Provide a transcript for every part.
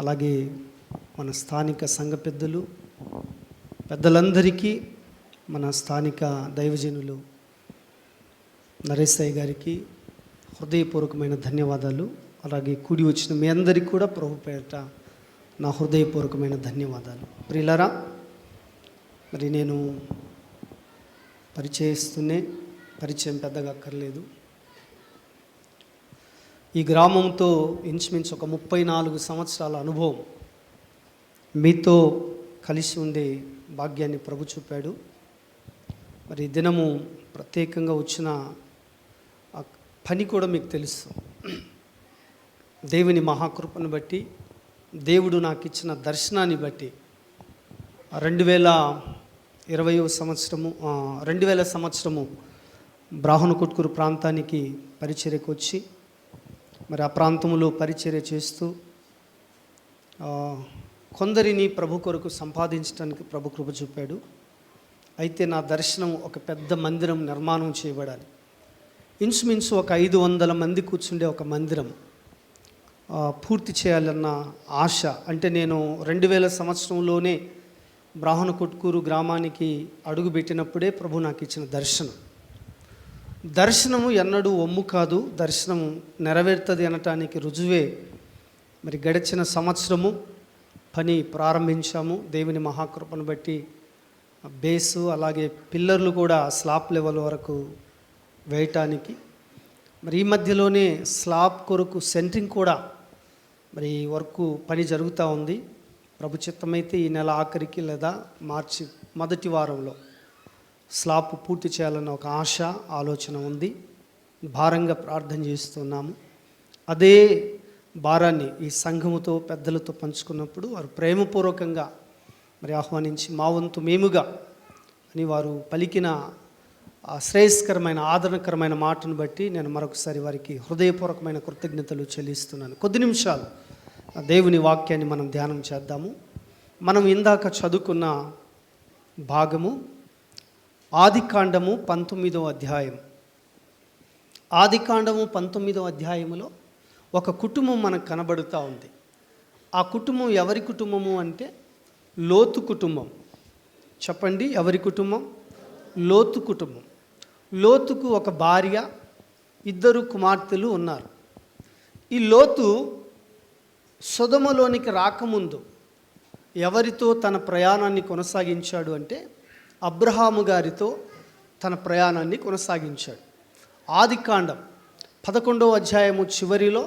అలాగే మన స్థానిక సంఘ పెద్దలు పెద్దలందరికీ మన స్థానిక దైవజనులు నరేశయ్య గారికి హృదయపూర్వకమైన ధన్యవాదాలు. అలాగే కూడి వచ్చిన మీ అందరికీ కూడా ప్రభు పేరిట నా హృదయపూర్వకమైన ధన్యవాదాలు. ప్రిలరా మరి నేను పరిచయిస్తూనే పరిచయం పెద్దగా అక్కర్లేదు. ఈ గ్రామంతో ఇంచుమించు ఒక ముప్పై నాలుగు సంవత్సరాల అనుభవం. మీతో కలిసి ఉండే భాగ్యాన్ని ప్రభు చూపాడు. మరి ఈ దినము ప్రత్యేకంగా వచ్చిన ఆ పని కూడా మీకు తెలుసు. దేవుని మహాకృపను బట్టి దేవుడు నాకు ఇచ్చిన దర్శనాన్ని బట్టి రెండు వేల ఇరవయో సంవత్సరము రెండు వేల సంవత్సరము బ్రాహ్మణ కొట్కూరు ప్రాంతానికి పరిచర్యకు వచ్చి మరి ఆ ప్రాంతంలో పరిచర్య చేస్తూ కొందరిని ప్రభు కొరకు సంపాదించడానికి ప్రభు కృప చూపాడు. అయితే నా దర్శనం ఒక పెద్ద మందిరం నిర్మాణం చేయబడాలి. ఇంచుమించు ఒక ఐదు వందల మంది కూర్చుండే ఒక మందిరం పూర్తి చేయాలన్న ఆశ. అంటే నేను రెండు వేల సంవత్సరంలోనే బ్రాహ్మణ కొట్కూరు గ్రామానికి అడుగుపెట్టినప్పుడే ప్రభు నాకు ఇచ్చిన దర్శనం. దర్శనము ఎన్నడూ ఒమ్ము కాదు దర్శనం నెరవేరుతుంది అనటానికి రుజువే. మరి గడిచిన సంవత్సరము పని ప్రారంభించాము. దేవుని మహాకృపను బట్టి బేసు అలాగే పిల్లర్లు కూడా స్లాబ్ లెవెల్ వరకు వేయటానికి. మరి ఈ మధ్యలోనే స్లాబ్ కొరకు సెంట్రింగ్ కూడా మరి వర్క్ పని జరుగుతూ ఉంది. ప్రభుచిత్తమైతే ఈ నెల ఆఖరికి లేదా మార్చి మొదటి వారంలో. స్లాప్ పూర్తి చేయాలన్న ఒక ఆశ ఆలోచన ఉంది. భారంగా ప్రార్థన చేస్తున్నాము. అదే భారాన్ని ఈ సంఘముతో పెద్దలతో పంచుకున్నప్పుడు వారు ప్రేమపూర్వకంగా మరి ఆహ్వానించి మా వంతు మేముగా అని వారు పలికిన శ్రేయస్కరమైన ఆదరణకరమైన మాటను బట్టి నేను మరొకసారి వారికి హృదయపూర్వకమైన కృతజ్ఞతలు చెల్లిస్తున్నాను. కొద్ది నిమిషాలు ఆ దేవుని వాక్యాన్ని మనం ధ్యానం చేద్దాము. మనం ఇందాక చదువుకున్న భాగము ఆదికాండము పంతొమ్మిదవ అధ్యాయం ఆదికాండము పంతొమ్మిదవ అధ్యాయములో ఒక కుటుంబం మనకు కనబడుతూ ఉంది. ఆ కుటుంబం ఎవరి కుటుంబము అంటే లోతు కుటుంబం. చెప్పండి ఎవరి కుటుంబం? లోతు కుటుంబం. లోతుకు ఒక భార్య ఇద్దరు కుమార్తెలు ఉన్నారు. ఈ లోతు సుధమలోనికి రాకముందు ఎవరితో తన ప్రయాణాన్ని కొనసాగించాడు అంటే అబ్రహాము గారితో తన ప్రయాణాన్ని కొనసాగించాడు. ఆదికాండం పదకొండవ అధ్యాయము చివరిలో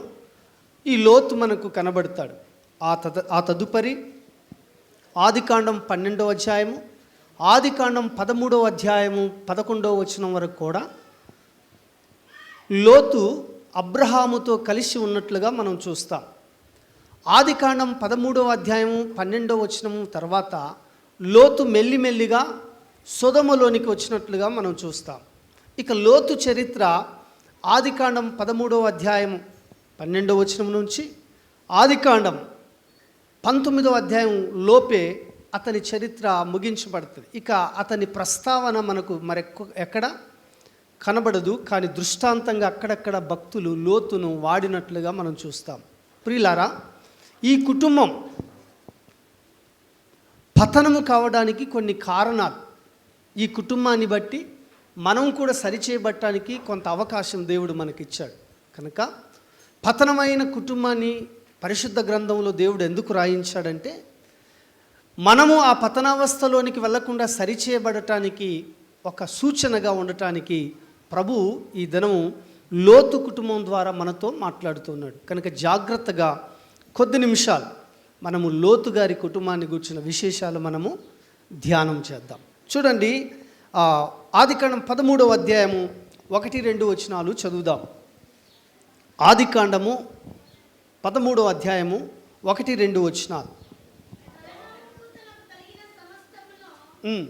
ఈ లోతు మనకు కనబడతాడు. ఆ తద ఆ తదుపరి ఆదికాండం పన్నెండవ అధ్యాయము ఆదికాండం పదమూడవ అధ్యాయము పదకొండవ వచనం వరకు కూడా లోతు అబ్రహాముతో కలిసి ఉన్నట్లుగా మనం చూస్తాం. ఆదికాండం పదమూడవ అధ్యాయము పన్నెండవ వచనము తర్వాత లోతు మెల్లిమెల్లిగా సుధములోనికి వచ్చినట్లుగా మనం చూస్తాం. ఇక లోతు చరిత్ర ఆదికాండం పదమూడవ అధ్యాయం పన్నెండవ వచనం నుంచి ఆదికాండం పంతొమ్మిదవ అధ్యాయం లోపే అతని చరిత్ర ముగించబడుతుంది. ఇక అతని ప్రస్తావన మనకు మరెక్కు ఎక్కడ కనబడదు కానీ దృష్టాంతంగా అక్కడక్కడ భక్తులు లోతును వాడినట్లుగా మనం చూస్తాం. ప్రియులారా ఈ కుటుంబం పతనము కావడానికి కొన్ని కారణాలు. ఈ కుటుంబాన్ని బట్టి మనం కూడా సరిచేయబట్టడానికి కొంత అవకాశం దేవుడు మనకిచ్చాడు. కనుక పతనమైన కుటుంబాన్ని పరిశుద్ధ గ్రంథంలో దేవుడు ఎందుకు రాయించాడంటే మనము ఆ పతనావస్థలోనికి వెళ్ళకుండా సరిచేయబడటానికి ఒక సూచనగా ఉండటానికి ప్రభు ఈ దినము లోతు కుటుంబం ద్వారా మనతో మాట్లాడుతున్నాడు. కనుక జాగ్రత్తగా కొద్ది నిమిషాలు మనము లోతు గారి కుటుంబాన్ని గుర్చిన విశేషాలు మనము ధ్యానం చేద్దాం. చూడండి ఆదికాండం పదమూడవ అధ్యాయము ఒకటి రెండు వచనాలు చదువుదాం. ఆదికాండము పదమూడవ అధ్యాయము ఒకటి రెండు వచనాలు. ఉమ్,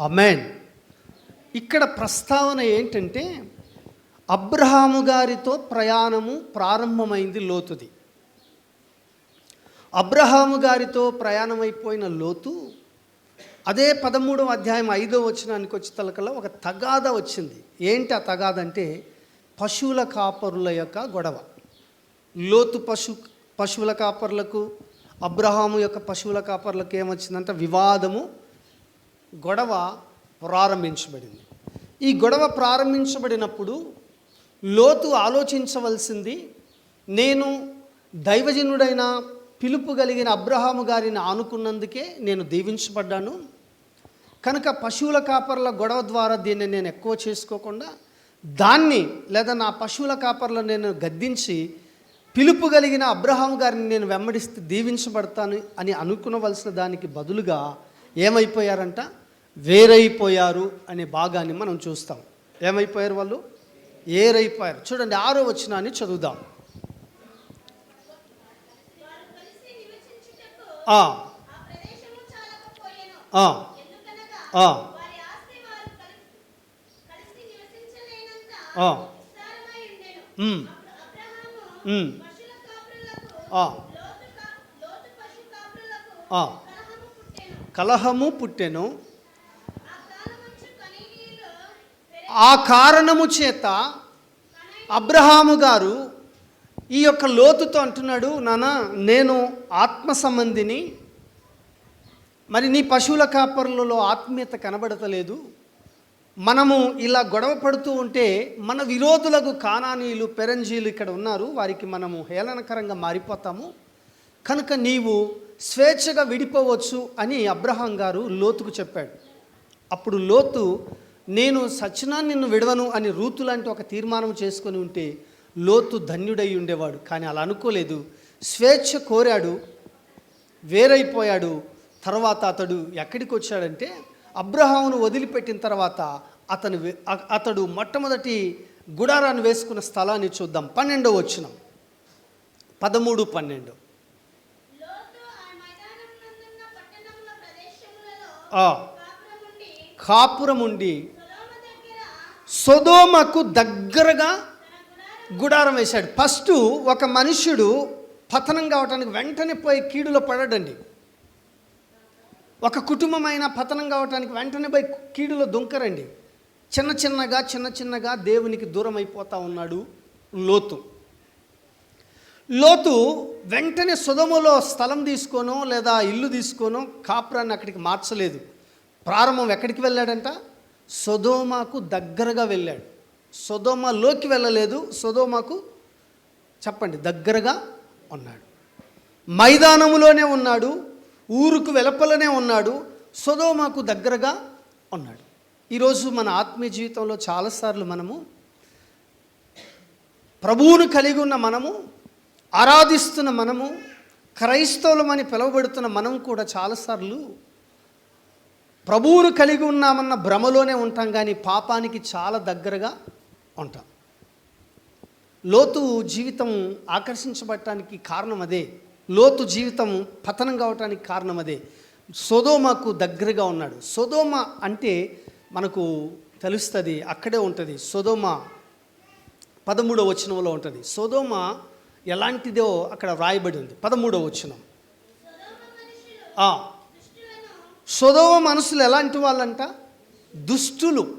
అమెన్ ఇక్కడ ప్రస్తావన ఏంటంటే అబ్రహాము గారితో ప్రయాణము ప్రారంభమైంది లోతుది. అబ్రహాము గారితో ప్రయాణమైపోయిన లోతు అదే పదమూడవ అధ్యాయం ఐదో వచనానికి వచ్చి తలకల్లా ఒక తగాద వచ్చింది. ఏంటి ఆ తగాద అంటే పశువుల కాపరుల యొక్క గొడవ. లోతు పశు పశువుల కాపర్లకు అబ్రహాము యొక్క పశువుల కాపర్లకు ఏమొచ్చిందంటే వివాదము గొడవ ప్రారంభించబడింది. ఈ గొడవ ప్రారంభించబడినప్పుడు లోతు ఆలోచించవలసింది నేను దైవజనుడైన పిలుపు కలిగిన అబ్రహాము గారిని ఆనుకున్నందుకే నేను దీవించబడ్డాను కనుక పశువుల కాపర్ల గొడవ ద్వారా దీన్ని నేను ఎక్కువ చేసుకోకుండా దాన్ని లేదా నా పశువుల కాపర్లు నేను గద్దించి పిలుపు కలిగిన అబ్రహాం గారిని నేను వెంబడిస్తే దీవించబడతాను అని అనుకునవలసిన దానికి బదులుగా ఏమైపోయారంట? వేరైపోయారు అనే భాగాన్ని మనం చూస్తాం. ఏమైపోయారు వాళ్ళు? ఏరైపోయారు. చూడండి ఆరో వచనాన్ని చదువుదాం. ఆ, కలహము పుట్టెను. ఆ కారణము చేత అబ్రహాము గారు ఈ యొక్క లోతుతో అంటున్నాడు నాన్న నేను ఆత్మ సంబంధిని మరి నీ పశువుల కాపరులలో ఆత్మీయత కనబడతలేదు. మనము ఇలా గొడవ పడుతూ ఉంటే మన విరోధులకు కానానీలు పెరంజీలు ఇక్కడ ఉన్నారు. వారికి మనము హేళనకరంగా మారిపోతాము. కనుక నీవు స్వేచ్ఛగా విడిపోవచ్చు అని అబ్రహాం గారు లోతుకు చెప్పాడు. అప్పుడు లోతు నేను సచ్చినా నిన్ను విడవను అని రూతు లాంటి ఒక తీర్మానం చేసుకొని ఉంటే లోతు ధన్యుడై ఉండేవాడు. కానీ అలా అనుకోలేదు. స్వేచ్ఛ కోరాడు వేరైపోయాడు. తర్వాత అతడు ఎక్కడికి వచ్చాడంటే అబ్రహామును వదిలిపెట్టిన తర్వాత అతను అతడు మొట్టమొదటి గుడారాన్ని వేసుకున్న స్థలాన్ని చూద్దాం. పన్నెండో వచ్చిన పదమూడు పన్నెండు. కాపురముండి కాపురం ఉండి సొదోమకు దగ్గరగా గుడారం గుడారం వేశాడు. ఫస్ట్ ఒక మనుష్యుడు పతనం కావటానికి వెంటనే పోయి కీడులో పడడండి. ఒక కుటుంబమైన పతనం కావటానికి వెంటనే పోయి కీడులో దుంకరండి. చిన్న చిన్నగా చిన్న చిన్నగా దేవునికి దూరం అయిపోతా ఉన్నాడు లోతు. లోతు వెంటనే సుధములో స్థలం తీసుకోనో లేదా ఇల్లు తీసుకోనో కాపురాన్ని అక్కడికి మార్చలేదు. ప్రారంభం ఎక్కడికి వెళ్ళాడంట? సుధోమాకు దగ్గరగా వెళ్ళాడు. సుధోమలోకి వెళ్ళలేదు. సుధోమాకు చెప్పండి దగ్గరగా ఉన్నాడు. మైదానములోనే ఉన్నాడు. ఊరుకు వెలపలనే ఉన్నాడు సొదోమాకు దగ్గరగా ఉన్నాడు. ఈరోజు మన ఆత్మీయ జీవితంలో చాలాసార్లు మనము ప్రభువును కలిగి ఉన్న మనము ఆరాధిస్తున్న మనము క్రైస్తవులమని పిలువబడుతున్న మనం కూడా చాలాసార్లు ప్రభువును కలిగి ఉన్నామన్న భ్రమలోనే ఉంటాం కానీ పాపానికి చాలా దగ్గరగా ఉంటాం. లోతు జీవితం ఆకర్షించబడటానికి కారణం అదే. లోతు జీవితం పతనం కావటానికి కారణం అదే. సొదోమకు దగ్గరగా ఉన్నాడు. సొదోమ అంటే మనకు తెలుస్తుంది అక్కడే ఉంటుంది. సొదోమ పదమూడవ వచనంలో ఉంటుంది. సొదోమ ఎలాంటిదో అక్కడ వ్రాయబడి ఉంది. పదమూడవ వచనం. ఆ, సొదోమ మనసులు ఎలాంటి వాళ్ళంట? దుష్టులు.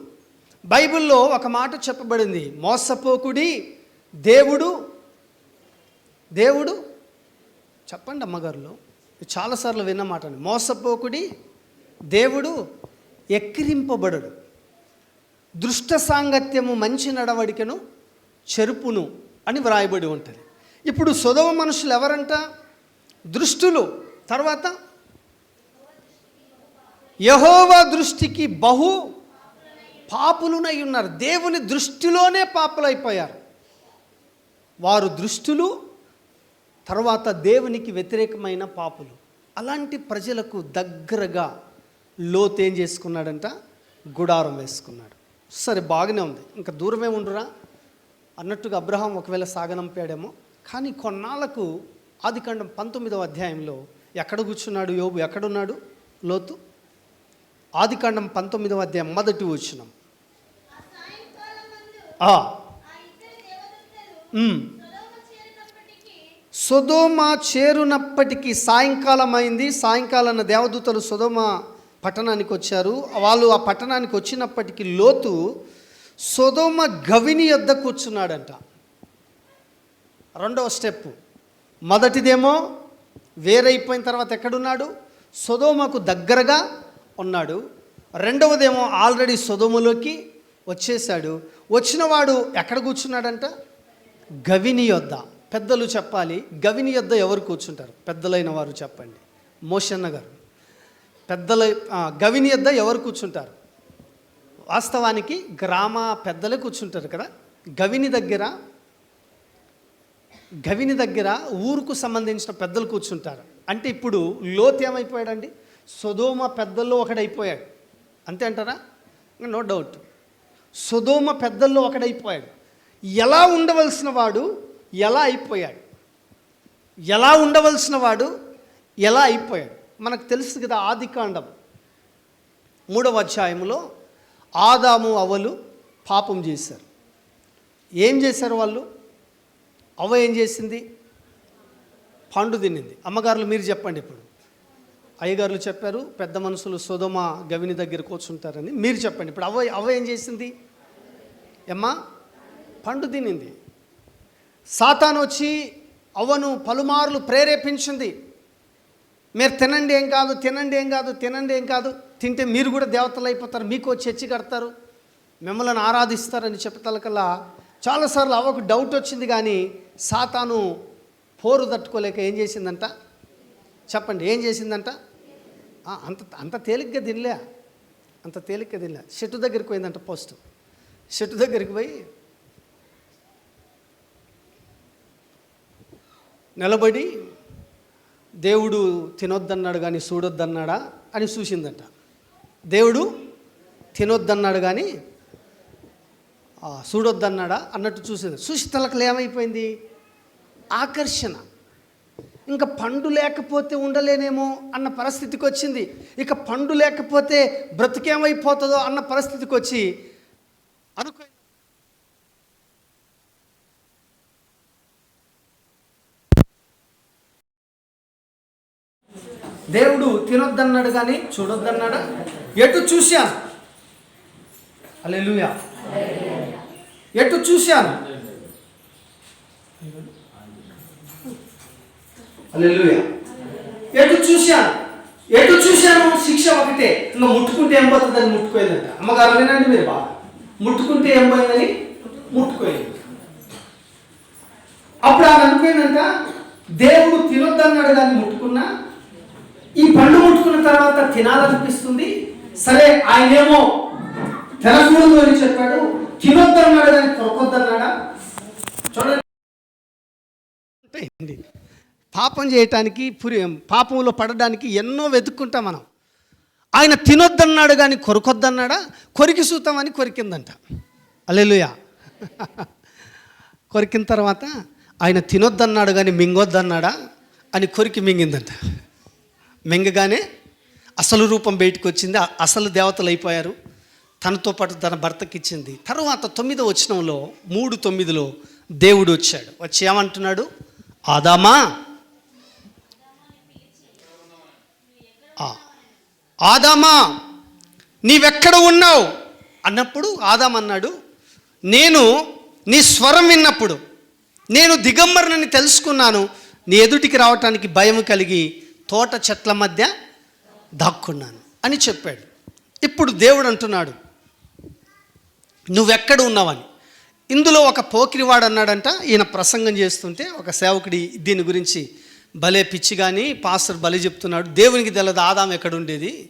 బైబిల్లో ఒక మాట చెప్పబడింది. మోసపోకుడి దేవుడు దేవుడు చెప్పండి అమ్మగారులు. చాలాసార్లు విన్న మాట మోసపోకుడి దేవుడు ఎక్కిరింపబడడు. దృష్ట సాంగత్యము మంచి నడవడికను చెరుపును అని వ్రాయబడి ఉంటుంది. ఇప్పుడు సుధవ మనుషులు ఎవరంట? దృష్టులు. తర్వాత యహోవా దృష్టికి బహు పాపులునై ఉన్నారు. దేవుని దృష్టిలోనే పాపులైపోయారు. వారు దృష్టులు తర్వాత దేవునికి వ్యతిరేకమైన పాపులు. అలాంటి ప్రజలకు దగ్గరగా లోతు ఏం చేసుకున్నాడంట? గుడారం వేసుకున్నాడు. సరే బాగానే ఉంది. ఇంకా దూరమే ఉండురా? అన్నట్టుగా అబ్రహాం ఒకవేళ సాగనంపాడేమో. కానీ కొన్నాళ్ళకు ఆదికాండం పంతొమ్మిదవ అధ్యాయంలో ఎక్కడ కూర్చున్నాడు యోబు? ఎక్కడున్నాడు? లోతు? ఆదికాండం పంతొమ్మిదవ అధ్యాయం మొదటి వచ్చినాం సుధోమ చేరునప్పటికీ సాయంకాలం అయింది సాయంకాలం దేవదూతలు సుధోమ పట్టణానికి వచ్చారు. వాళ్ళు ఆ పట్టణానికి వచ్చినప్పటికీ లోతు సుధోమ గవిని యొద్ద కూర్చున్నాడంట. రెండవ స్టెప్. మొదటిదేమో వేరైపోయిన తర్వాత ఎక్కడున్నాడు? సుధోమకు దగ్గరగా ఉన్నాడు. రెండవదేమో ఆల్రెడీ సుధోమలోకి వచ్చేసాడు వచ్చినవాడు ఎక్కడ కూర్చున్నాడంట? గవిని యొద్ద. పెద్దలు చెప్పాలి గవిని యొద్ద ఎవరు కూర్చుంటారు? పెద్దలైన వారు చెప్పండి. మోషన్న గారు. పెద్దల గవిని యొద్ద ఎవరు కూర్చుంటారు? వాస్తవానికి గ్రామ పెద్దలే కూర్చుంటారు కదా? గవిని దగ్గర గవిని దగ్గర ఊరుకు సంబంధించిన పెద్దలు కూర్చుంటారు. అంటే ఇప్పుడు లోతు ఏమైపోయాడండి? సుధోమ పెద్దల్లో ఒకడైపోయాడు. అంతే అంటారా? No doubt. సుధోమ పెద్దల్లో ఒకడైపోయాడు. ఎలా ఉండవలసిన వాడు? ఎలా అయిపోయాడు? ఎలా ఉండవలసిన వాడు ఎలా అయిపోయాడు? మనకు తెలుసు కదా ఆదికాండం మూడవ అధ్యాయంలో ఆదాము అవలు పాపం చేశారు. ఏం చేశారు వాళ్ళు? అవ్వ ఏం చేసింది? పండు తినింది. అమ్మగారులు మీరు చెప్పండి ఇప్పుడు. అయ్యగారులు చెప్పారు పెద్ద మనుషులు సుధమ గవిని దగ్గర కూర్చుంటారని మీరు చెప్పండి. ఇప్పుడు అవ్వ అవ్వ ఏం చేసింది? ఎమ్మా పండు తినింది. సాతాను వచ్చి అవ్వను పలుమార్లు ప్రేరేపించింది. మీరు తినండి ఏం కాదు తినండి ఏం కాదు తినండి ఏం కాదు తింటే మీరు కూడా దేవతలు అయిపోతారు మీకు వచ్చి చర్చి కడతారు మిమ్మల్ని ఆరాధిస్తారని చెప్పతలకల్లా చాలాసార్లు అవ్వకు డౌట్ వచ్చింది కానీ సాతాను పోరు తట్టుకోలేక ఏం చేసిందంట? చెప్పండి ఏం చేసిందంట? అంత అంత తేలిగ్గా తినలే అంత తేలిగ్గా తినలే. చెట్టు దగ్గరికి పోయిందంట పోస్ట్ చెట్టు దగ్గరికి పోయి నిలబడి దేవుడు తినొద్దన్నాడు కానీ చూడొద్దన్నాడా అని చూసిందంట. దేవుడు తినొద్దన్నాడు కానీ చూడొద్దన్నాడా అన్నట్టు చూసింది. చూసి తలకలు ఏమైపోయింది? ఆకర్షణ. ఇంకా పండు లేకపోతే ఉండలేనేమో అన్న పరిస్థితికి వచ్చింది. ఇక పండు లేకపోతే బ్రతికేమైపోతుందో అన్న పరిస్థితికి వచ్చి అనుకో దేవుడు తినొద్దన్నాడు కానీ చూడొద్దన్నాడా? ఎటు చూశాను? అల్లెలుయా ఎటు చూశాను? అల్లెలుయా ఎటు చూశాను? ఎటు చూశాను? శిక్ష ఒకటే. ఇంకా ముట్టుకుంటే ఏం పోతుందని ముట్టుకోలేదంట అమ్మగారు వినండి మీరు బాగా. ముట్టుకుంటే ఏం పోయిందని? ముట్టుకోలేదు అప్పుడు ఆమె అనుకోయిందంట దేవుడు తినొద్దన్నాడు కానీ ముట్టుకున్నా ఈ పండు ముట్టుకున్న తర్వాత తినాలనిపిస్తుంది. సరే ఆయనేమో తినకూడదు అని చెప్పాడు. తినొద్దన్నాడు కానీ కొరకొద్దన్నాడా చూడండి. పాపం చేయటానికి పురి పాపంలో పడడానికి ఎన్నో వెతుక్కుంటాం మనం. ఆయన తినొద్దన్నాడు కానీ కొరకొద్దన్నాడా? కొరికి సూతామని కొరికిందంట. అల్లెలుయా. కొరికిన తర్వాత ఆయన తినొద్దన్నాడు కానీ మింగొద్దన్నాడా? అని కొరికి మింగిందంట. మింగగానే అసలు రూపం బయటకు వచ్చింది అసలు దేవతలు అయిపోయారు. తనతో పాటు తన భర్తకి ఇచ్చింది తర్వాత తొమ్మిదో వచనంలో మూడు తొమ్మిదిలో దేవుడు వచ్చాడు. వచ్చి ఏమంటున్నాడు? ఆదామా? ఆదామా నీవెక్కడ ఉన్నావు? అన్నప్పుడు ఆదాం అన్నాడు నేను నీ స్వరం విన్నప్పుడు నేను దిగంబరనని తెలుసుకున్నాను. నీ ఎదుటికి రావటానికి భయం కలిగి తోట చెట్ల మధ్య దాక్కున్నాను అని చెప్పాడు. ఇప్పుడు దేవుడు అంటున్నాడు నువ్వెక్కడ ఉన్నావని? ఇందులో ఒక పోకిరివాడు అన్నాడంట ఈయన ప్రసంగం చేస్తుంటే ఒక సేవకుడి దీని గురించి భలే పిచ్చి కానీ పాస్టర్ బలి చెప్తున్నాడు దేవునికి తెలదు ఆదాం ఎక్కడుండేది?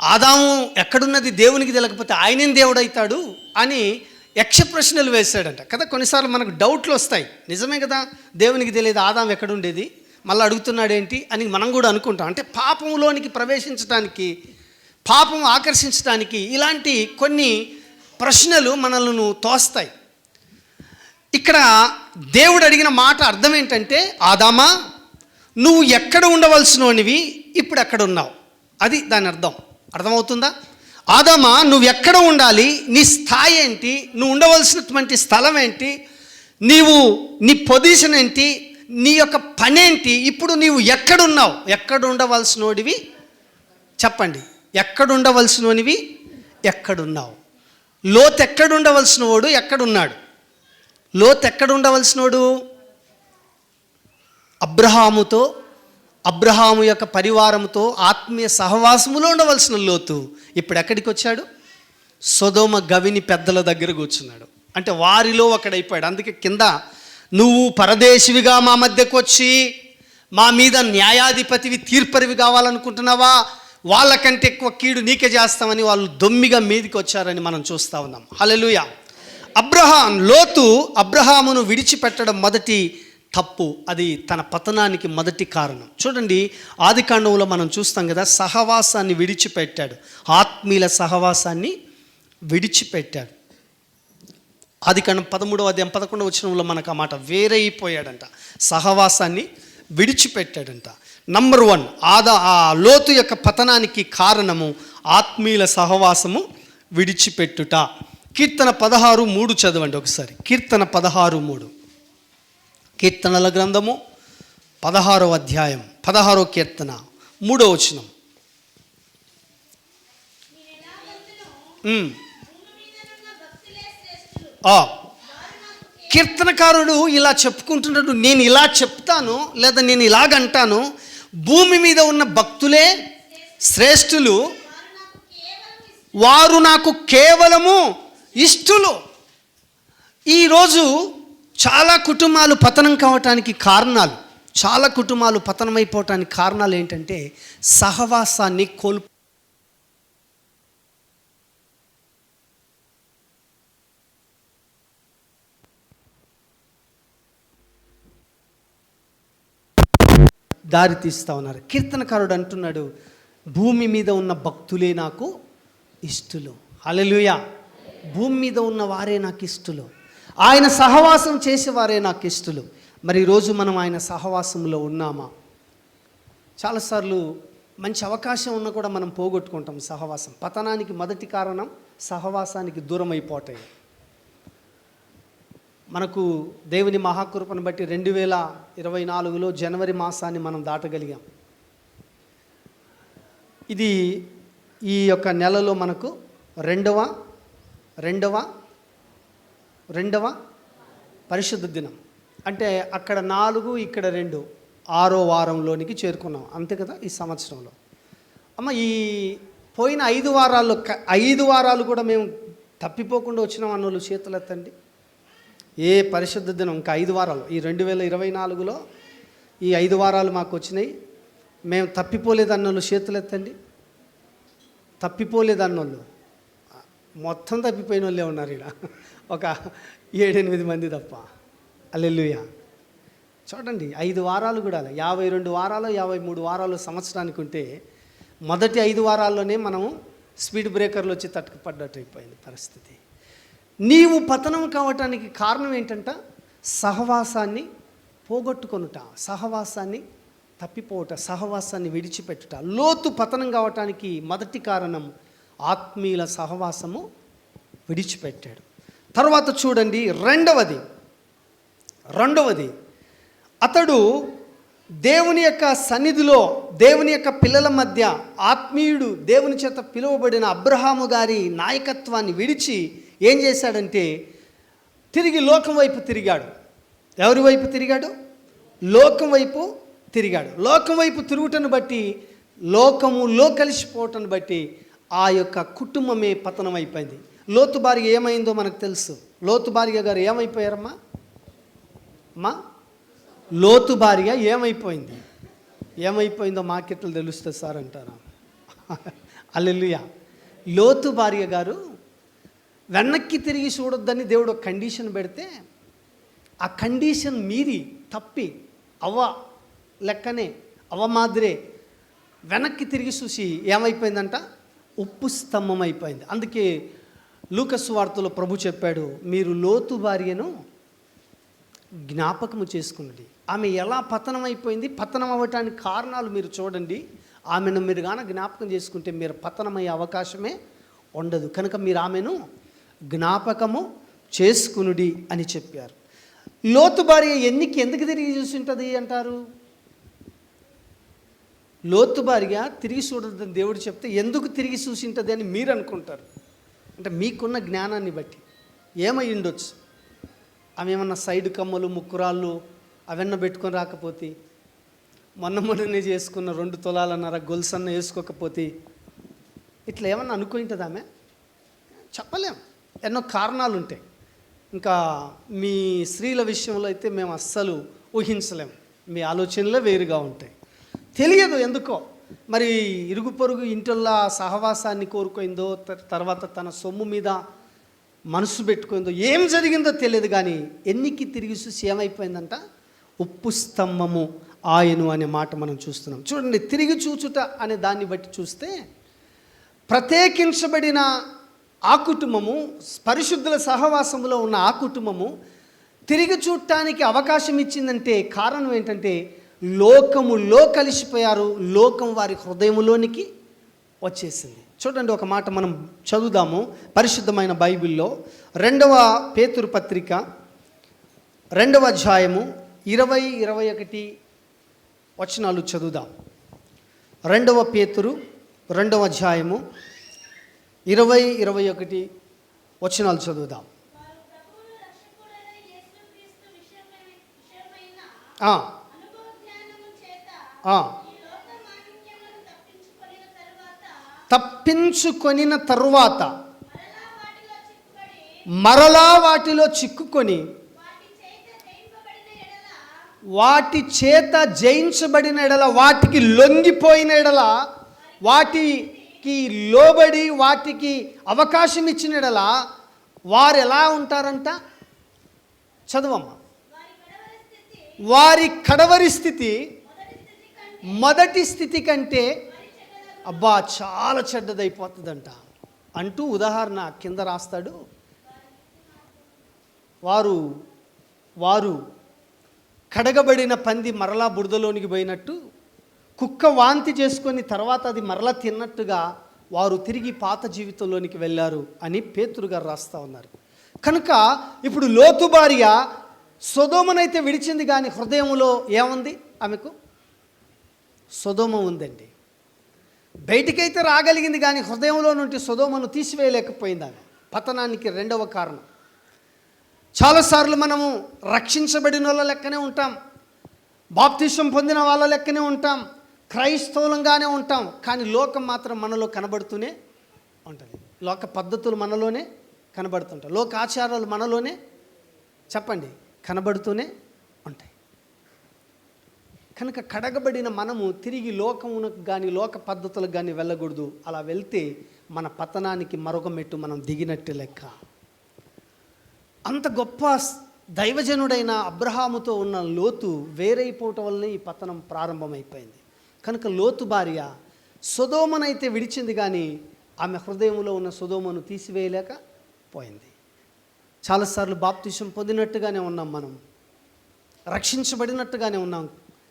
ఆదాము ఎక్కడున్నది దేవునికి తెలియకపోతే ఆయనేం దేవుడు అవుతాడు అని యక్ష ప్రశ్నలు వేశాడంట. కదా కొన్నిసార్లు మనకు డౌట్లు వస్తాయి. నిజమే కదా దేవునికి తెలియదు ఆదాం ఎక్కడుండేది? మళ్ళీ అడుగుతున్నాడు ఏంటి అని మనం కూడా అనుకుంటాం. అంటే పాపంలోనికి ప్రవేశించడానికి పాపం ఆకర్షించడానికి ఇలాంటి కొన్ని ప్రశ్నలు మనల్ని తోస్తాయి. ఇక్కడ దేవుడు అడిగిన మాట అర్థం ఏంటంటే ఆదామా నువ్వు ఎక్కడ ఉండవలసినవి ఇప్పుడు ఎక్కడ ఉన్నావు? అది దాని అర్థం. అర్థమవుతుందా? ఆదామా నువ్వు ఎక్కడ ఉండాలి? నీ స్థాయి ఏంటి? నువ్వు ఉండవలసినటువంటి స్థలం ఏంటి? నీవు నీ పొజిషన్ ఏంటి? నీ యొక్క పనేంటి? ఇప్పుడు నీవు ఎక్కడున్నావు? ఎక్కడ ఉండవలసినోడివి చెప్పండి. ఎక్కడ ఉండవలసినోనివి ఎక్కడున్నావు. లోత్ ఎక్కడ ఉండవలసిన వాడు ఎక్కడున్నాడు? లోత్ ఎక్కడ ఉండవలసినోడు అబ్రహాముతో అబ్రహాము యొక్క పరివారముతో ఆత్మీయ సహవాసములో ఉండవలసిన లోతు. ఇప్పుడు ఎక్కడికి వచ్చాడు సొదోమ గవిని పెద్దల దగ్గర కూర్చున్నాడు. అంటే వారిలో ఒకడైపోయాడు. అందుకే కింద నువ్వు పరదేశివిగా మా మధ్యకు వచ్చి మా మీద న్యాయాధిపతివి తీర్పరివి కావాలనుకుంటున్నావా? వాళ్ళకంటే ఎక్కువ కీడు నీకే చేస్తామని వాళ్ళు దొమ్మిగా మీదికి వచ్చారని మనం చూస్తూ ఉన్నాం. హలలుయ అబ్రహాం లోతు అబ్రహామును విడిచిపెట్టడం మొదటి తప్పు. అది తన పతనానికి మొదటి కారణం. చూడండి ఆది కాండంలో మనం చూస్తాం కదా సహవాసాన్ని విడిచిపెట్టాడు. ఆత్మీయుల సహవాసాన్ని విడిచిపెట్టాడు. ఆది కాండం పదమూడవ అధ్యాయం పదకొండవ వచనంలో మనకు ఆ మాట వేరైపోయాడంట. సహవాసాన్ని విడిచిపెట్టాడంట. నంబర్ వన్ ఆదా ఆ లోతు యొక్క పతనానికి కారణము ఆత్మీయుల సహవాసము విడిచిపెట్టుట. కీర్తన పదహారు మూడు చదవండి ఒకసారి. కీర్తన పదహారు మూడు. కీర్తనల గ్రంథము పదహారో అధ్యాయం పదహారో కీర్తన మూడో వచనం నేనెలా భక్తును ఉమ్, భూమి మీదనున్న భక్తులే శ్రేష్ఠులు ఆ వారు నాకు కీర్తనకారుడు ఇలా చెప్పుకుంటున్నాడు నేను ఇలా చెప్తాను లేదా నేను ఇలాగంటాను భూమి మీద ఉన్న భక్తులే శ్రేష్ఠులు వారు నాకు కేవలము ఇష్టులు. ఈరోజు చాలా కుటుంబాలు పతనం కావటానికి కారణాలు చాలా కుటుంబాలు పతనమైపోవటానికి కారణాలు ఏంటంటే సహవాసాన్ని కోల్పో దారి తీస్తా ఉన్నారు. కీర్తనకారుడు అంటున్నాడు భూమి మీద ఉన్న భక్తులే నాకు ఇష్టలు. అలలుయ భూమి మీద ఉన్న వారే నాకు ఇష్టలు. ఆయన సహవాసం చేసేవారే నాకు ఇష్టలు. మరి ఈరోజు మనం ఆయన సహవాసంలో ఉన్నామా? చాలాసార్లు మంచి అవకాశం ఉన్నా కూడా మనం పోగొట్టుకుంటాం సహవాసం. పతనానికి మొదటి కారణం సహవాసానికి దూరం అయిపోతాయి మనకు దేవుని మహాకృపను బట్టి రెండు వేల ఇరవై నాలుగులో జనవరి మాసాన్ని మనం దాటగలిగాం. ఇది ఈ యొక్క నెలలో మనకు రెండవ రెండవ రెండవ పరిశుద్ధ దినం. అంటే అక్కడ నాలుగు ఇక్కడ రెండు ఆరో వారంలోనికి చేరుకున్నాం. అంతే కదా ఈ సంవత్సరంలో. అమ్మ ఈ పోయిన ఐదు వారాల్లో ఐదు వారాలు కూడా మేము తప్పిపోకుండా వచ్చినాం అన్నోళ్ళు చేతులు ఎత్తండి ఏ పరిశుద్ధ దినం? ఇంకా ఐదు వారాలు. ఈ రెండు వేల ఇరవై నాలుగులో ఈ ఐదు వారాలు మాకు వచ్చినాయి. మేము తప్పిపోలేదు అన్నోళ్ళు చేతులు ఎత్తండి. తప్పిపోలేదు అన్నోళ్ళు మొత్తం తప్పిపోయిన వాళ్ళే ఉన్నారు ఇలా ఒక ఏడెనిమిది మంది తప్ప. అల్లెల్లుయ చూడండి ఐదు వారాలు కూడా యాభై రెండు వారాలు యాభై మూడు వారాలు సంవత్సరానికి ఉంటే మొదటి ఐదు వారాల్లోనే మనము స్పీడ్ బ్రేకర్లు వచ్చి తట్టుకుపడ్డట్టు అయిపోయింది పరిస్థితి. నీవు పతనం కావటానికి కారణం ఏంటంట? సహవాసాన్ని పోగొట్టుకొనుట సహవాసాన్ని తప్పిపోవట సహవాసాన్ని విడిచిపెట్టుట. లోతు పతనం కావటానికి మొదటి కారణం ఆత్మీయుల సహవాసము విడిచిపెట్టాడు. తర్వాత చూడండి రెండవది. రెండవది అతడు దేవుని యొక్క సన్నిధిలో దేవుని యొక్క పిల్లల మధ్య ఆత్మీయుడు దేవుని చేత పిలువబడిన అబ్రహాము గారి నాయకత్వాన్ని విడిచి ఏం చేశాడంటే తిరిగి లోకం వైపు తిరిగాడు. ఎవరి వైపు తిరిగాడు? లోకం వైపు తిరిగాడు. లోకం వైపు తిరుగుటను బట్టి లోకములో కలిసిపోవటను బట్టి ఆ యొక్క కుటుంబమే పతనం అయిపోయింది లోతు భార్య ఏమైందో మనకు తెలుసు. లోతు భార్య గారు ఏమైపోయారమ్మా? మా? లోతు భార్య ఏమైపోయింది? ఏమైపోయిందో మాకెట్లు తెలుస్తుంది సార్ అంటారా? అల్లెలుయా. లోతు భార్య గారు వెనక్కి తిరిగి చూడొద్దని దేవుడు ఒక కండిషన్ పెడితే ఆ కండిషన్ మీరి తప్పి అవ్వ లెక్కనే అవ్వ మాదిరే వెనక్కి తిరిగి చూసి ఏమైపోయిందంట? ఉప్పు స్తంభం అయిపోయింది అందుకే లూకస్ వార్తలో ప్రభు చెప్పాడు మీరు లోతు భార్యను జ్ఞాపకము చేసుకున్నది ఆమె ఎలా పతనం అయిపోయింది పతనం అవ్వటానికి కారణాలు మీరు చూడండి. ఆమెను మీరు గాన జ్ఞాపకం చేసుకుంటే మీరు పతనమయ్యే అవకాశమే ఉండదు. కనుక మీరు ఆమెను జ్ఞాపకము చేసుకునుడి అని చెప్పారు. లోతు భార్య ఎన్నికి ఎందుకు తిరిగి చూసి ఉంటుంది అంటారు? లోతు భార్య తిరిగి చూడదని దేవుడు చెప్తే ఎందుకు తిరిగి చూసి ఉంటుంది అని మీరు అనుకుంటారు. అంటే మీకున్న జ్ఞానాన్ని బట్టి. ఏమై ఉండొచ్చు? ఆమె ఏమన్నా సైడ్ కమ్మలు ముక్కురాళ్ళు అవన్నీ పెట్టుకొని రాకపోతే మొన్న మొన్ననే చేసుకున్న రెండు తులాలన్నర గొలుసన్న వేసుకోకపోతే ఇట్లా ఏమన్నా అనుకుంటుంది ఆమె? చెప్పలేం. ఎన్నో కారణాలు ఉంటాయి. ఇంకా మీ స్త్రీల విషయంలో అయితే మేము అస్సలు ఊహించలేం. మీ ఆలోచనలే వేరుగా ఉంటాయి. తెలియదు ఎందుకో. మరి ఇరుగు పొరుగు ఇంటిల్లో సహవాసాన్ని కోరుకుందో త- తర్వాత తన సొమ్ము మీద మనసు పెట్టుకుందో ఏం జరిగిందో తెలియదు కానీ ఎన్నికి తిరిగి చూసి ఏమైపోయిందంట? ఉప్పు స్తంభము ఆయను అనే మాట మనం చూస్తున్నాం. చూడండి తిరిగి చూచుట అనే దాన్ని బట్టి చూస్తే ప్రత్యేకించబడిన ఆ కుటుంబము పరిశుద్ధుల సహవాసములో ఉన్న ఆ కుటుంబము తిరిగి చూడటానికి అవకాశం ఇచ్చిందంటే కారణం ఏంటంటే లోకములో కలిసిపోయారు లోకం వారి హృదయములోనికి వచ్చేసింది. చూడండి ఒక మాట మనం చదువుదాము పరిశుద్ధమైన బైబిల్లో రెండవ పేతురు పత్రిక రెండవ అధ్యాయము ఇరవై ఇరవై ఒకటి వచనాలు చదువుదాం. రెండవ పేతురు రెండవ అధ్యాయము ఇరవై ఇరవై ఒకటి వచనాలు చదువుదాం. తప్పించుకొనిన తరువాత మరలా వాటిలో చిక్కుకొని వాటి చేత జయించబడిన ఎడల వాటికి లొంగిపోయిన ఎడల వాటి వాటికి లోబడి వాటికి అవకాశం ఇచ్చిన వారు ఎలా ఉంటారంట? చదవమ్మా. వారి కడవరి స్థితి మొదటి స్థితి కంటే అబ్బా చాలా చెడ్డదైపోతుందంట. అంటూ ఉదాహరణ కింద రాస్తాడు. వారు వారు కడగబడిన పంది మరలా బురదలోనికి పోయినట్టు కుక్క వాంతి చేసుకొని తర్వాత అది మరలా తిన్నట్టుగా వారు తిరిగి పాత జీవితంలోనికి వెళ్ళారు అని పేతురు గారు రాస్తా ఉన్నారు. కనుక ఇప్పుడు లోతు భార్య సొదోమనైతే విడిచింది కానీ హృదయంలో ఏముంది ఆమెకు? సొదోమ ఉందండి. బయటికైతే రాగలిగింది కానీ హృదయంలో నుండి సొదోమను తీసివేయలేకపోయింది ఆమె. పతనానికి రెండవ కారణం. చాలాసార్లు మనము రక్షించబడిన వాళ్ళ లెక్కనే ఉంటాం. బాప్తిష్టం పొందిన వాళ్ళ లెక్కనే ఉంటాం. క్రైస్తవులంగానే ఉంటాం కానీ లోకం మాత్రం మనలో కనబడుతూనే ఉంటుంది. లోక పద్ధతులు మనలోనే కనబడుతుంటాయి. లోక ఆచారాలు మనలోనే చెప్పండి కనబడుతూనే ఉంటాయి. కనుక కడగబడిన మనము తిరిగి లోకమునకు కానీ లోక పద్ధతులకు కానీ వెళ్ళకూడదు. అలా వెళ్తే మన పతనానికి మరొక మెట్టు మనం దిగినట్టు లెక్క. అంత గొప్ప దైవజనుడైన అబ్రహాముతో ఉన్న లోతు వేరైపోవటం వల్లనే ఈ పతనం ప్రారంభమైపోయింది. కనుక లోతు భార్య సుధోమనైతే విడిచింది కానీ ఆమె హృదయంలో ఉన్న సుధోమను తీసివేయలేక పోయింది. చాలాసార్లు బాప్తిషం పొందినట్టుగానే ఉన్నాం మనం. రక్షించబడినట్టుగానే ఉన్నాం.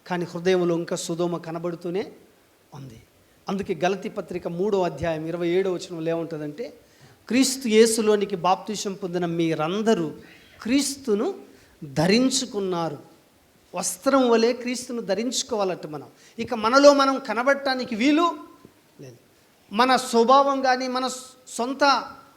కానీ హృదయంలో ఇంకా సుధోమ కనబడుతూనే ఉంది. అందుకే గలతి పత్రిక మూడో అధ్యాయం ఇరవై ఏడో వచనంలో ఏముంటుందంటే క్రీస్తు యేసులోనికి బాప్తిషం పొందిన మీరందరూ క్రీస్తును ధరించుకున్నారు. వస్త్రం వలె క్రీస్తును ధరించుకోవాలట మనం. ఇక మనలో మనం కనబడటానికి వీలు లేదు. మన స్వభావం కానీ మన సొంత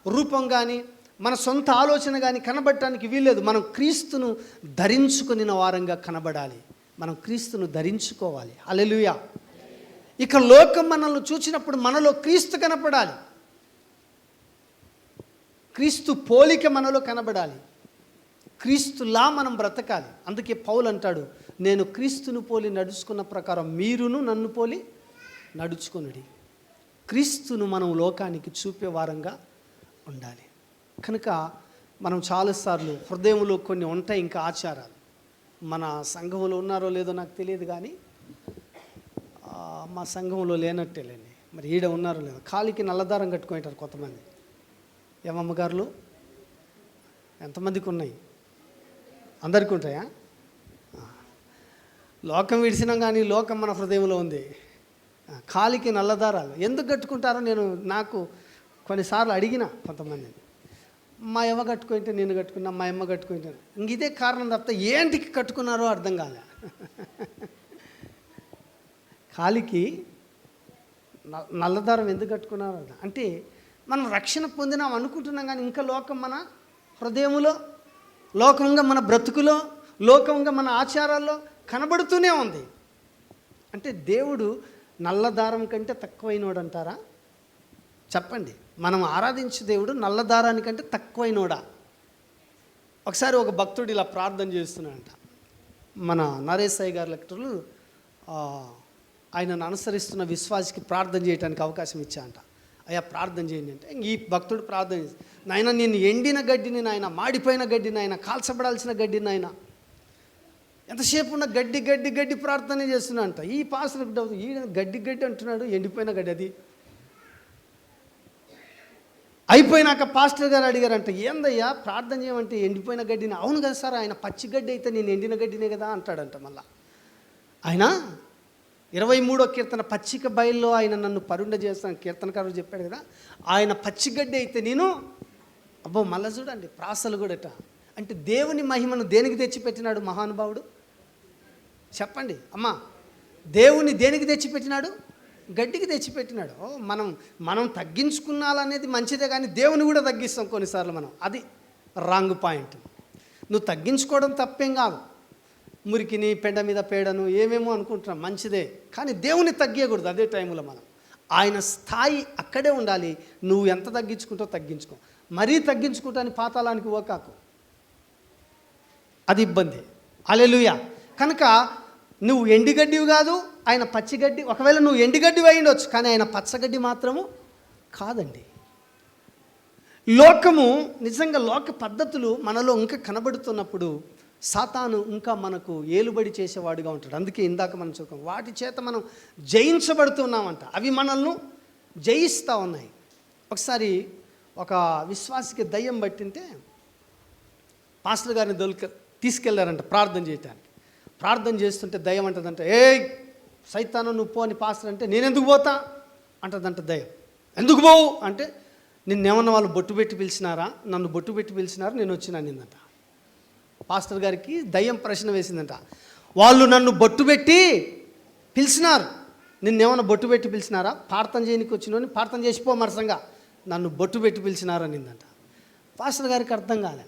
రూపం కానీ మన సొంత ఆలోచన కానీ కనబడటానికి వీల్లేదు మనం క్రీస్తును ధరించుకుని వారంగా కనబడాలి. మనం క్రీస్తును ధరించుకోవాలి. అలెలుయా ఇక లోకం మనల్ని చూసినప్పుడు మనలో క్రీస్తు కనపడాలి. క్రీస్తు పోలిక మనలో కనబడాలి. క్రీస్తులా మనం బ్రతకాలి. అందుకే పౌలు అంటాడు నేను క్రీస్తును పోలి నడుచుకున్న ప్రకారం మీరును నన్ను పోలి నడుచుకునుడి. క్రీస్తును మనం లోకానికి చూపే వారంగా ఉండాలి. కనుక మనం చాలాసార్లు హృదయంలో కొన్ని ఉంటాయి ఇంకా ఆచారాలు. మన సంఘంలో ఉన్నారో లేదో నాకు తెలియదు కానీ మా సంఘంలో లేనట్టేలేండి మరి ఈడ ఉన్నారో లేదో. కాలికి నల్లదారం కట్టుకుంటారు కొంతమంది. ఏమమ్మగారులు ఎంతమందికి ఉన్నాయి? అందరికీ ఉంటాయా? లోకం విడిసినాం కానీ లోకం మన హృదయంలో ఉంది. కాలికి నల్లదారాలు. ఎందుకు కట్టుకుంటారో నేను నాకు కొన్నిసార్లు అడిగిన కొంతమందిని. మా అమ్మ కట్టుకుంటే నేను కట్టుకున్నా మా అమ్మ కట్టుకుంటే. ఇంక ఇదే కారణం తప్ప ఏంటికి కట్టుకున్నారో అర్థం కాలే. కాలికి నల్లదారం ఎందుకు కట్టుకున్నారు అంటే మనం రక్షణ పొందినాం అనుకుంటున్నాం కానీ ఇంకా లోకం మన హృదయములో లోకంగా మన బ్రతుకులో లోకంగా మన ఆచారాల్లో కనబడుతూనే ఉంది. అంటే దేవుడు నల్లదారం కంటే తక్కువైనోడు అంటారా చెప్పండి. మనం ఆరాధించే దేవుడు నల్లదారానికంటే తక్కువైనోడా? ఒకసారి ఒక భక్తుడు ఇలా ప్రార్థన చేస్తున్నాడంట. మన నరేశయ్య గారి లెక్టర్లు ఆయనను అనుసరిస్తున్న విశ్వాసికి ప్రార్థన చేయడానికి అవకాశం ఇచ్చాయంట అయ్యా ప్రార్థన చేయండి అంటే ఇంక ఈ భక్తుడు ప్రార్థన చేసి నాయన నేను ఎండిన గడ్డిని నాయన మాడిపోయిన గడ్డిని ఆయన కాల్చబడాల్సిన గడ్డిని ఆయన ఎంతసేపు ఉన్న గడ్డి గడ్డి గడ్డి ప్రార్థన చేస్తున్నా అంట ఈ పాసలకు డౌట్ ఈ గడ్డి గడ్డి అంటున్నాడు ఎండిపోయిన గడ్డి అది. అయిపోయినాక పాస్టర్ గారు అడిగారంట ఏందయ్యా ప్రార్థన చేయమంటే ఎండిపోయిన గడ్డిని? అవును కదా సార్ ఆయన పచ్చి గడ్డి అయితే నేను ఎండిన గడ్డినే కదా అంటాడంట మళ్ళా. ఆయన ఇరవై మూడో కీర్తన పచ్చిక బయల్లో ఆయన నన్ను పరుండ చేస్తాను కీర్తనకారుడు చెప్పాడు కదా ఆయన పచ్చి గడ్డి అయితే నేను అబ్బో మళ్ళా చూడండి ప్రాసలు కూడాట. అంటే దేవుని మహిమను దేనికి తెచ్చిపెట్టినాడు మహానుభావుడు? చెప్పండి అమ్మా దేవుని దేనికి తెచ్చిపెట్టినాడు? గడ్డికి తెచ్చిపెట్టినాడు. ఓ, మనం మనం తగ్గించుకున్నాలనేది మంచిదే కానీ దేవుని కూడా తగ్గిస్తాం కొన్నిసార్లు మనం. అది రాంగ్ పాయింట్. నువ్వు తగ్గించుకోవడం తప్పేం కాదు. మురికిని పెండ మీద పేడను ఏమేమో అనుకుంటున్నాం. మంచిదే. కానీ దేవుని తగ్గకూడదు అదే టైంలో మనం. ఆయన స్థాయి అక్కడే ఉండాలి. నువ్వు ఎంత తగ్గించుకుంటావు తగ్గించుకో. మరీ తగ్గించుకుంటాని పాతాళానికి ఓకాకు. అది ఇబ్బంది. అలెలుయ కనుక నువ్వు ఎండిగడ్డివి కాదు ఆయన పచ్చిగడ్డి ఒకవేళ నువ్వు ఎండిగడ్డివి అయ్యిండొచ్చు కానీ ఆయన పచ్చగడ్డి మాత్రము కాదండి. లోకము నిజంగా లోక పద్ధతులు మనలో ఇంకా కనబడుతున్నప్పుడు సాతాను ఇంకా మనకు ఏలుబడి చేసేవాడుగా ఉంటాడు. అందుకే ఇందాక మనం చూద్దాం వాటి చేత మనం జయించబడుతున్నామంట అవి మనల్ని జయిస్తూ ఉన్నాయి. ఒకసారి ఒక విశ్వాసికి దయ్యం పట్టింటే పాస్టర్ గారిని దొలిక తీసుకెళ్ళారంట ప్రార్థన చేయటానికి. ప్రార్థన చేస్తుంటే దయ్యం అంటదంట ఏ సైతాను నువ్వు పో అని పాస్టర్ అంటే నేను ఎందుకు పోతా? అంటదంట దయ్యం. ఎందుకు పోవు? అంటే నిన్నేమన్నా వాళ్ళు బొట్టు పెట్టి పిలిచినారా? నన్ను బొట్టు పెట్టి పిలిచినారా నేను వచ్చినా నిందంట పాస్టర్ గారికి దయ్యం ప్రశ్న వేసిందంట. వాళ్ళు నన్ను బొట్టు పెట్టి పిలిచినారు. నిన్నేమన్నా బొట్టు పెట్టి పిలిచినారా? ప్రార్థన చేయనికి వచ్చినోని ప్రార్థన చేసిపో మరసంగా. నన్ను బొట్టు పెట్టి పిలిచినారు నిందంట పాస్టర్ గారికి అర్థం కాలే.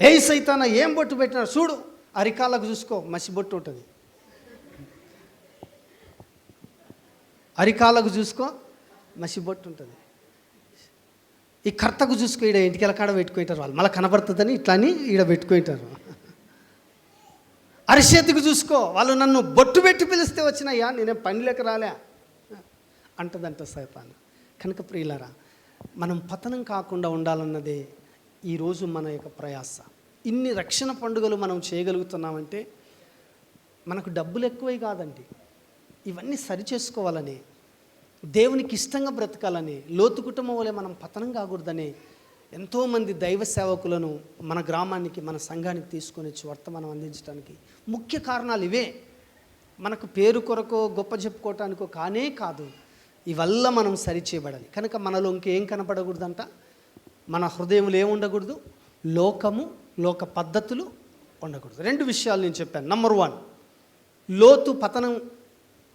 ఏ సైతాన ఏం బొట్టు పెట్టినారు? చూడు అరికాళ్ళకు చూసుకో మసి బొట్టు ఉంటుంది. అరికాళ్ళకు చూసుకో మసి బొట్టు ఉంటుంది. ఈ కర్తకు చూసుకో ఈడ ఇంటికి వెళ్ళకాడ పెట్టుకుంటారు వాళ్ళు. మళ్ళీ కనబడుతుందని ఇట్లా అని ఈడ పెట్టుకుంటారు. అరిచేతికి చూసుకో వాళ్ళు నన్ను బొట్టు పెట్టి పిలిస్తే వచ్చినయ్యా నేనేం పనిలోకి రాలే. అంటదంట సైతాను. కనుక ప్రియులరా మనం పతనం కాకుండా ఉండాలన్నదే ఈరోజు మన యొక్క ప్రయాస. ఇన్ని రక్షణ పండుగలు మనం చేయగలుగుతున్నామంటే మనకు డబ్బులు ఎక్కువై కాదండి. ఇవన్నీ సరి చేసుకోవాలని దేవునికి ఇష్టంగా బ్రతకాలని లోతు కుటుంబం వలె మనం పతనం కాకూడదని ఎంతోమంది దైవ సేవకులను మన గ్రామానికి మన సంఘానికి తీసుకొని వచ్చి వర్తమానం అందించడానికి ముఖ్య కారణాలు ఇవే. మనకు పేరు కొరకో గొప్ప చెప్పుకోవటానికో కానే కాదు. ఇవల్ల మనం సరిచేయబడాలి. కనుక మనలో ఇంకేం కనపడకూడదంట? మన హృదయంలో ఏముండకూడదు లోకము లోక పద్ధతులు ఉండకూడదు. రెండు విషయాలు నేను చెప్పాను. నంబర్ వన్ లోతు పతనం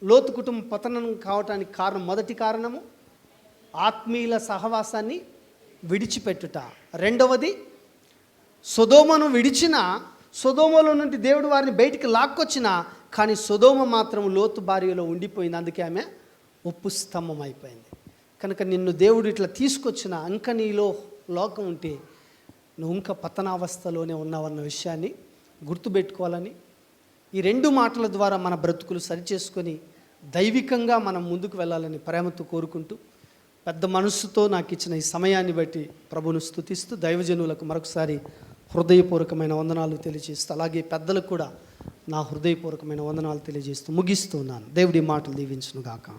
లోతు కుటుంబం పతనం కావటానికి కారణం మొదటి కారణము ఆత్మీయుల సహవాసాన్ని విడిచిపెట్టుట. రెండవది సుధోమను విడిచిన సుధోమలో నుండి దేవుడు వారిని బయటికి లాక్కొచ్చిన కానీ సుధోమ మాత్రం లోతు భార్యలో ఉండిపోయింది. అందుకే ఆమె ఉప్పు స్తంభం అయిపోయింది. కనుక నిన్ను దేవుడు ఇట్లా తీసుకొచ్చిన అంకనీలో లోకం ఉంటే నువ్వు ఇంకా పతనావస్థలోనే ఉన్నావన్న విషయాన్ని గుర్తుపెట్టుకోవాలని ఈ రెండు మాటల ద్వారా మన బ్రతుకులు సరిచేసుకొని దైవికంగా మనం ముందుకు వెళ్ళాలని ప్రేమతో కోరుకుంటూ పెద్ద మనస్సుతో నాకు ఇచ్చిన ఈ సమయాన్ని బట్టి ప్రభును స్థుతిస్తూ దైవజనులకు మరొకసారి హృదయపూర్వకమైన వందనాలు తెలియజేస్తూ అలాగే పెద్దలకు కూడా నా హృదయపూర్వకమైన వందనాలు తెలియజేస్తూ ముగిస్తున్నాను. దేవుడి మాటలు దీవించును గాక